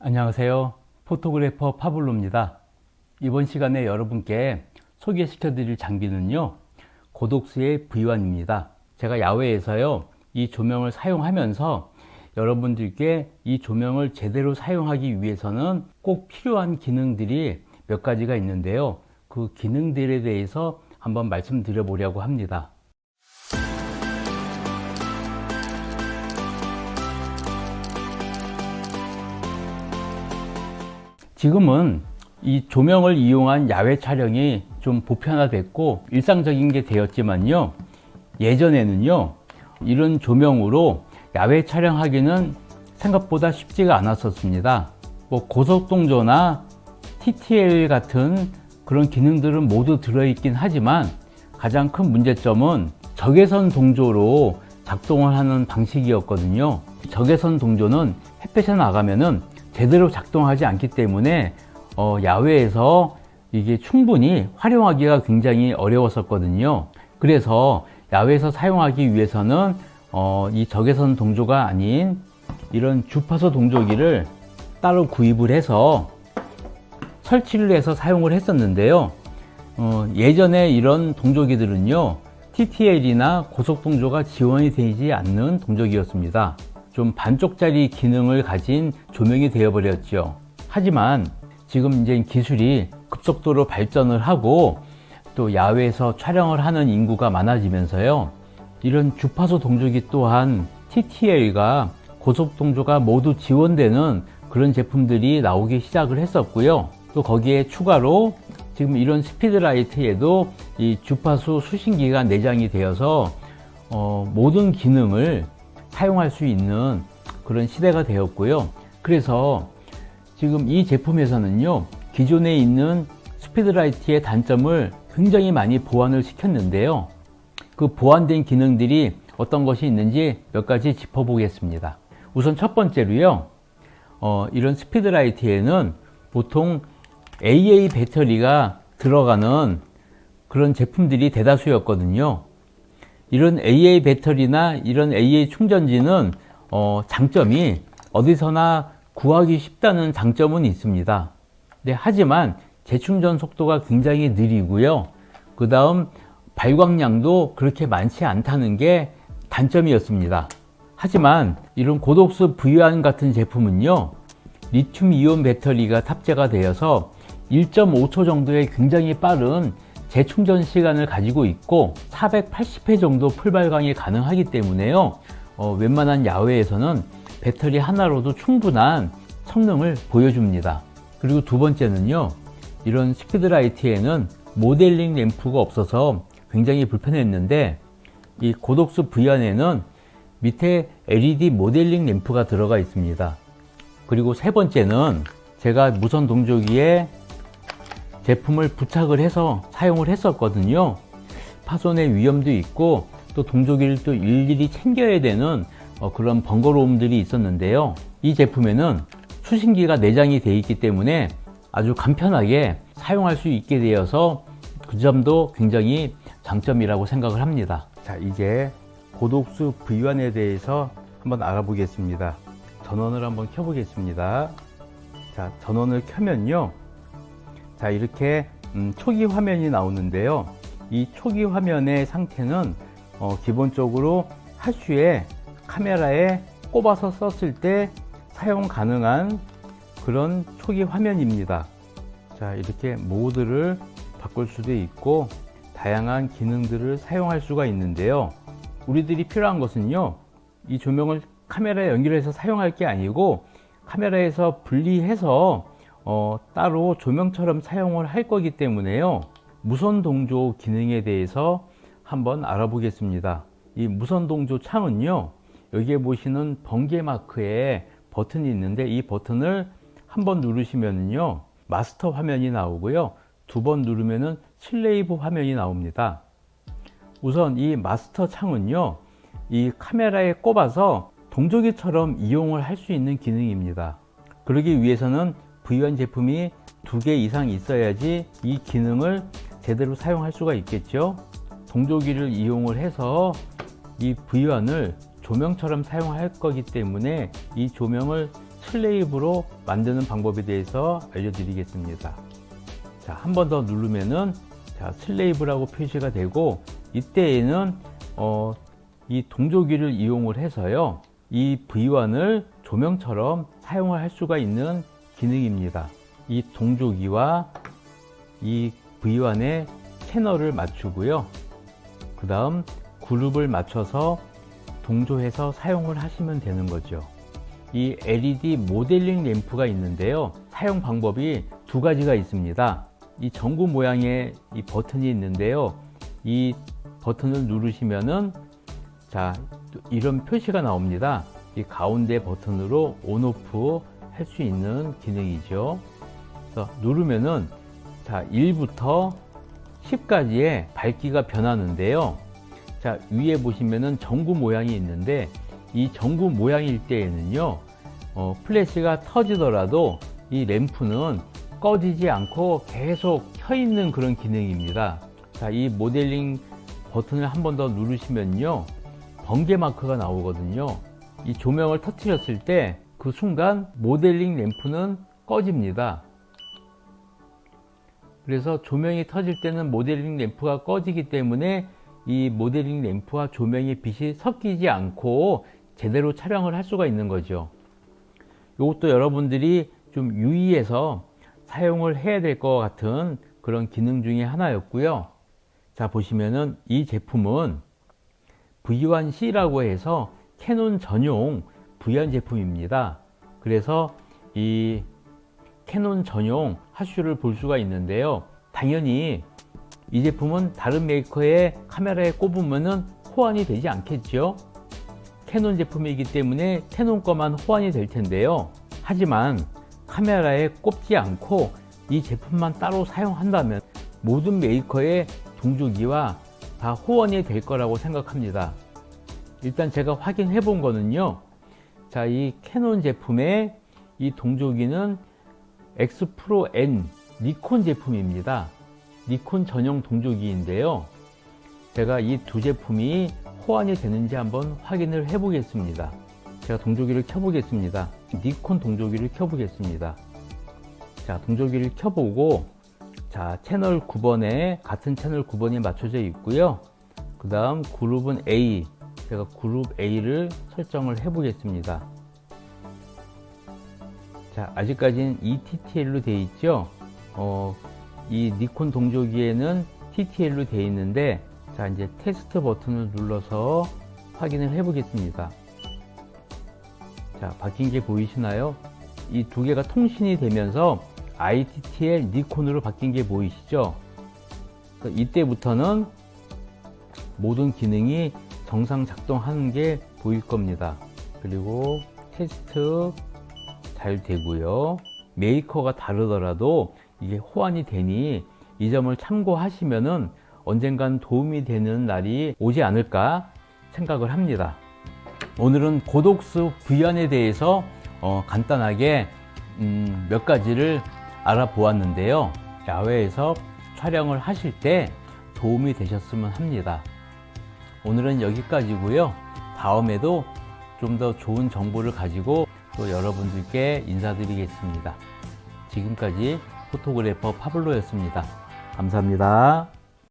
안녕하세요. 포토그래퍼 파블로입니다. 이번 시간에 여러분께 소개시켜 드릴 장비는요. 고독수의 V1입니다. 제가 야외에서요. 이 조명을 사용하면서 여러분들께 이 조명을 제대로 사용하기 위해서는 꼭 필요한 기능들이 몇 가지가 있는데요. 그 기능들에 대해서 한번 말씀드려 보려고 합니다. 지금은 이 조명을 이용한 야외 촬영이 좀 보편화됐고 일상적인 게 되었지만요. 예전에는요. 이런 조명으로 야외 촬영하기는 생각보다 쉽지가 않았었습니다. 뭐 고속동조나 TTL 같은 그런 기능들은 모두 들어있긴 하지만 가장 큰 문제점은 적외선 동조로 작동을 하는 방식이었거든요. 적외선 동조는 햇볕에 나가면은 제대로 작동하지 않기 때문에 어, 야외에서 이게 충분히 활용하기가 굉장히 어려웠었거든요. 그래서 야외에서 사용하기 위해서는 어, 이 적외선 동조가 아닌 이런 주파수 동조기를 따로 구입을 해서 설치를 해서 사용을 했었는데요. 어, 예전에 이런 동조기들은요, TTL이나 고속동조가 지원이 되지 않는 동조기였습니다. 좀 반쪽짜리 기능을 가진 조명이 되어버렸죠. 하지만 지금 이제 기술이 급속도로 발전을 하고 또 야외에서 촬영을 하는 인구가 많아지면서요. 이런 주파수 동조기 또한 TTL과 고속 동조가 모두 지원되는 그런 제품들이 나오기 시작을 했었고요. 또 거기에 추가로 지금 이런 스피드라이트에도 이 주파수 수신기가 내장이 되어서 어, 모든 기능을 사용할 수 있는 그런 시대가 되었고요. 그래서 지금 이 제품에서는요, 기존에 있는 스피드라이트의 단점을 굉장히 많이 보완을 시켰는데요. 그 보완된 기능들이 어떤 것이 있는지 몇 가지 짚어보겠습니다. 우선 첫 번째로요, 어, 이런 스피드라이트에는 보통 AA 배터리가 들어가는 그런 제품들이 대다수였거든요. 이런 AA 배터리나 이런 AA 충전지는 어, 장점이 어디서나 구하기 쉽다는 장점은 있습니다. 네, 하지만 재충전 속도가 굉장히 느리고요. 그 다음 발광량도 그렇게 많지 않다는 게 단점이었습니다. 하지만 이런 고독수 V1 같은 제품은요, 리튬 이온 배터리가 탑재가 되어서 1.5초 정도의 굉장히 빠른 재충전 시간을 가지고 있고 480회 정도 풀 발광이 가능하기 때문에요. 어, 웬만한 야외에서는 배터리 하나로도 충분한 성능을 보여줍니다. 그리고 두 번째는요. 이런 스피드라이트에는 모델링 램프가 없어서 굉장히 불편했는데 이 고독수 V1에는 밑에 LED 모델링 램프가 들어가 있습니다. 그리고 세 번째는 제가 무선 동조기에 제품을 부착을 해서 사용을 했었거든요. 파손의 위험도 있고 또 동조기를 또 일일이 챙겨야 되는 어, 그런 번거로움들이 있었는데요. 이 제품에는 수신기가 내장이 되어 있기 때문에 아주 간편하게 사용할 수 있게 되어서 그 점도 굉장히 장점이라고 생각을 합니다. 자, 이제 고독수 V1에 대해서 한번 알아보겠습니다. 전원을 한번 켜보겠습니다. 자, 전원을 켜면요. 자, 이렇게 음, 초기 화면이 나오는데요. 이 초기 화면의 상태는 어, 기본적으로 하슈에 카메라에 꼽아서 썼을 때 사용 가능한 그런 초기 화면입니다. 자, 이렇게 모드를 바꿀 수도 있고 다양한 기능들을 사용할 수가 있는데요. 우리들이 필요한 것은요. 이 조명을 카메라에 연결해서 사용할 게 아니고 카메라에서 분리해서 어, 따로 조명처럼 사용을 할 거기 때문에요. 무선 동조 기능에 대해서 한번 알아보겠습니다. 이 무선 동조 창은요. 여기에 보시는 번개 마크에 버튼이 있는데 이 버튼을 한 번 누르시면요. 마스터 화면이 나오고요. 두 번 누르면은 슬레이브 화면이 나옵니다. 우선 이 마스터 창은요. 이 카메라에 꼽아서 동조기처럼 이용을 할 수 있는 기능입니다. 그러기 위해서는 V1 제품이 두 개 이상 있어야지 이 기능을 제대로 사용할 수가 있겠죠. 동조기를 이용을 해서 이 V1을 조명처럼 사용할 거기 때문에 이 조명을 슬레이브로 만드는 방법에 대해서 알려드리겠습니다. 자, 한 번 더 누르면은 자, 슬레이브라고 표시가 되고 이때에는 어, 이 동조기를 이용을 해서요. 이 V1을 조명처럼 사용을 할 수가 있는 기능입니다. 이 동조기와 이 V1의 채널을 맞추고요. 그 다음 그룹을 맞춰서 동조해서 사용을 하시면 되는 거죠. 이 LED 모델링 램프가 있는데요. 사용 방법이 두 가지가 있습니다. 이 전구 모양의 이 버튼이 있는데요. 이 버튼을 누르시면은 자 이런 표시가 나옵니다. 이 가운데 버튼으로 온오프 할 수 있는 기능이죠. 그래서 누르면은 자 1부터 10까지의 밝기가 변하는데요. 자 위에 보시면은 전구 모양이 있는데 이 전구 모양일 때에는요 어, 플래시가 터지더라도 이 램프는 꺼지지 않고 계속 켜 있는 그런 기능입니다. 자, 이 모델링 버튼을 한 번 더 누르시면요. 번개 마크가 나오거든요. 이 조명을 터트렸을 때 그 순간 모델링 램프는 꺼집니다. 그래서 조명이 터질 때는 모델링 램프가 꺼지기 때문에 이 모델링 램프와 조명의 빛이 섞이지 않고 제대로 촬영을 할 수가 있는 거죠. 이것도 여러분들이 좀 유의해서 사용을 해야 될 것 같은 그런 기능 중에 하나였고요. 자, 보시면은 이 제품은 V1C라고 해서 캐논 전용 V1 제품입니다. 그래서 이 캐논 전용 하슈를 볼 수가 있는데요. 당연히 이 제품은 다른 메이커의 카메라에 꼽으면은 호환이 되지 않겠죠. 캐논 제품이기 때문에 캐논 거만 호환이 될 텐데요. 하지만 카메라에 꼽지 않고 이 제품만 따로 사용한다면 모든 메이커의 동조기와 다 호환이 될 거라고 생각합니다. 일단 제가 확인해 본 거는요. 자, 이 캐논 제품의 이 동조기는 X 프로 N 니콘 제품입니다. 니콘 전용 동조기인데요. 제가 이 두 제품이 호환이 되는지 한번 확인을 해 보겠습니다. 제가 동조기를 켜 보겠습니다. 니콘 동조기를 켜 보겠습니다. 자, 동조기를 켜 보고 자, 채널 9번에 같은 채널 9번이 맞춰져 있고요. 그 다음 그룹은 A. 제가 그룹 A를 설정을 해 보겠습니다. 자, 아직까지는 ETTL로 되어 있죠. 어, 이 니콘 동조기에는 TTL로 되어 있는데, 자, 이제 테스트 버튼을 눌러서 확인을 해 보겠습니다. 자, 바뀐 게 보이시나요? 이 두 개가 통신이 되면서 ITTL 니콘으로 바뀐 게 보이시죠? 그러니까 이때부터는 모든 기능이 정상 작동하는 게 보일 겁니다. 그리고 테스트 잘 되고요. 메이커가 다르더라도 이게 호환이 되니 이 점을 참고하시면은 언젠간 도움이 되는 날이 오지 않을까 생각을 합니다. 오늘은 고독수 부연에 대해서 어, 간단하게 음, 몇 가지를 알아보았는데요. 야외에서 촬영을 하실 때 도움이 되셨으면 합니다. 오늘은 여기까지고요. 다음에도 좀 더 좋은 정보를 가지고 또 여러분들께 인사드리겠습니다. 지금까지 포토그래퍼 파블로였습니다. 감사합니다.